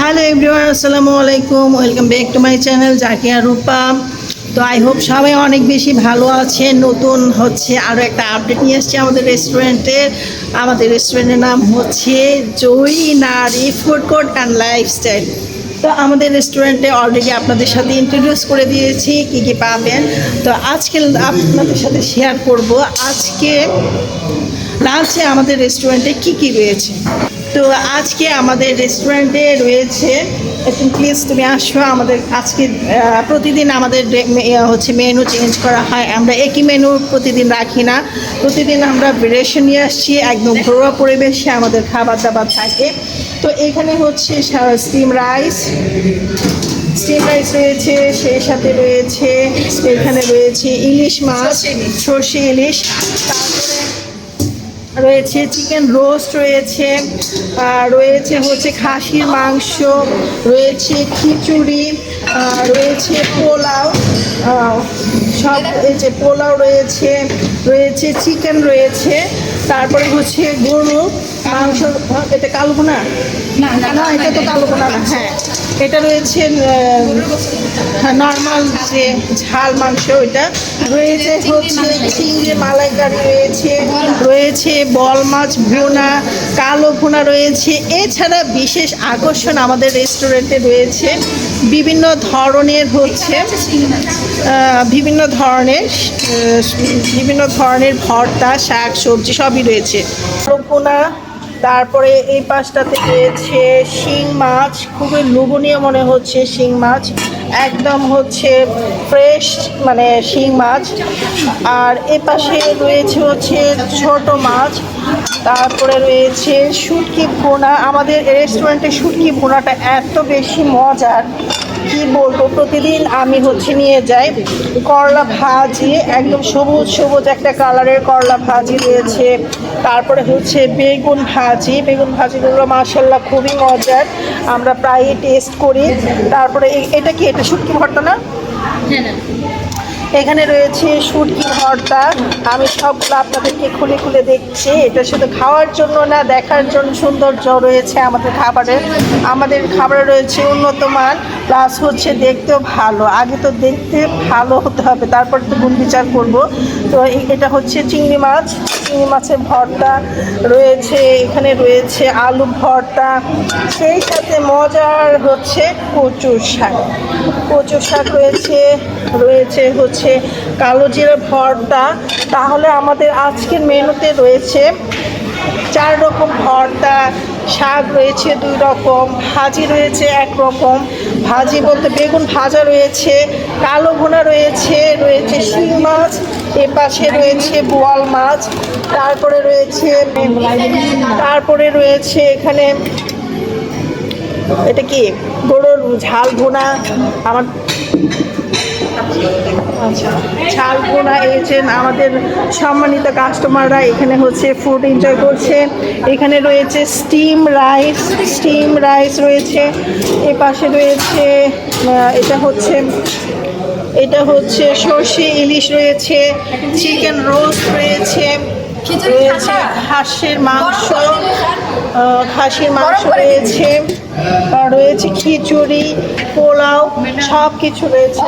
Hello everyone, আসসালামু আলাইকুম। Welcome back to my channel Zakia Rupa. তো আই হোপ সবাই অনেক বেশি ভালো আছেন নতুন হচ্ছে আরও একটা আপডেট নিয়ে এসেছি আমাদের রেস্টুরেন্টের আমাদের রেস্টুরেন্টের নাম হচ্ছে জয়ী নারী ফুড কোর্ট অ্যান্ড লাইফস্টাইল। তো আমাদের রেস্টুরেন্টে অলরেডি আপনাদের সাথে ইন্ট্রোডিউস করে দিয়েছি, কী কী পাবেন। তো আজকে আপনাদের সাথে শেয়ার করব। আজকে লাঞ্চে আমাদের রেস্টুরেন্টে কি কি রয়েছে? তো আজকে আমাদের রেস্টুরেন্টে রয়েছে। প্লিজ তুমি আসো আমাদের আজকে প্রতিদিন আমাদের আহ, হচ্ছে মেনু চেঞ্জ করা হয়। আমরা একই মেনু প্রতিদিন রাখি না। প্রতিদিন আমরা ভেরিয়েশন নিয়ে আসছি একদম ঘরোয়া পরিবেশে আমাদের খাবার দাবার থাকে। তো এখানে হচ্ছে স্টিম রাইস স্টিম রাইস রয়েছে সেই সাথে রয়েছে এখানে রয়েছে ইলিশ মাছ সর্ষে ইলিশ। তারপরে রয়েছে চিকেন রোস্ট রয়েছে আর রয়েছে হচ্ছে খাসির মাংস রয়েছে খিচুড়ি আর রয়েছে পোলাও সব রয়েছে পোলাও রয়েছে রয়েছে চিকেন রয়েছে তারপরে হচ্ছে গরু মাংস এটা কালো ভুনা? না, না, না এটা তো কালো না হ্যাঁ। এটা রয়েছে নর্মাল যে ঝাল মাংস ওইটা রয়েছে, হচ্ছে চিংড়ি মালাইকারি রয়েছে রয়েছে বল মাছ ভুনা, কালো ভুনা রয়েছে। এছাড়া বিশেষ আকর্ষণ আমাদের রেস্টুরেন্টে রয়েছে, বিভিন্ন ধরনের হচ্ছে বিভিন্ন ধরনের বিভিন্ন ধরনের ভর্তা, শাক সবজি সবই রয়েছে। ভুনা তারপরে এই পাশটাতে রয়েছে শিং মাছ খুবই লোভনীয় মনে হচ্ছে শিং মাছ। একদম হচ্ছে ফ্রেশ মানে শিং মাছ। আর এ পাশে রয়েছে হচ্ছে ছোট মাছ, তারপরে রয়েছে শুটকি ভুনা। আমাদের রেস্টুরেন্টে শুটকি ভুনাটা এত বেশি মজার, কি বলব? প্রতিদিন আমি হচ্ছে নিয়ে যাই। করলা ভাজি, একদম সবুজ সবুজ একটা কালারের করলা ভাজি রয়েছে। তারপরে হচ্ছে বেগুন ভাজি। বেগুন ভাজিগুলো মাসাল্লাহ খুবই মজার। আমরা প্রায়ই টেস্ট করি। তারপরে এটা কি? এটা শুটকি ভর্তা না? হ্যাঁ এখানে রয়েছে শুটকি ভর্তা আমি সবগুলো আপনাদেরকে খুলে খুলে দেখছি। এটা শুধু খাওয়ার জন্য না দেখার জন্য সৌন্দর্য রয়েছে আমাদের খাবারের আমাদের খাবারে রয়েছে উন্নত মান প্লাস হচ্ছে দেখতেও ভালো। আগে তো দেখতে ভালো হতে হবে তারপর তো গুণ বিচার করব। তো এটা হচ্ছে চিংড়ি মাছ। চিংড়ি মাছের ভর্তা রয়েছে, এখানে রয়েছে আলু ভর্তা। সেই সাথে মজার হচ্ছে কচু শাক। কচু শাক রয়েছে রয়েছে হচ্ছে কালো জিরা ভর্তা। তাহলে আমাদের আজকের মেনুতে রয়েছে চার রকম ভর্তা শাক রয়েছে দুই রকম, ভাজি রয়েছে এক রকম। ভাজি বলতে বেগুন ভাজা রয়েছে, কালো ভুনা রয়েছে রয়েছে শিং মাছ এ পাশে রয়েছে বোয়াল মাছ, তারপরে রয়েছে তারপরে রয়েছে এখানে এটা কি? গরুর ঝাল ভুনা, আমার আচ্ছা এই যে আমাদের সম্মানিত কাস্টমাররা এখানে হচ্ছে ফুড এনজয় করছে। এখানে রয়েছে স্টিম রাইস স্টিম রাইস রয়েছে এ পাশে রয়েছে এটা হচ্ছে এটা হচ্ছে সর্ষে ইলিশ রয়েছে চিকেন রোস্ট রয়েছে রয়েছে হাঁসের মাংস খাসির মাংস রয়েছে। রয়েছে খিচুড়ি পোলাও সব কিছু রয়েছে।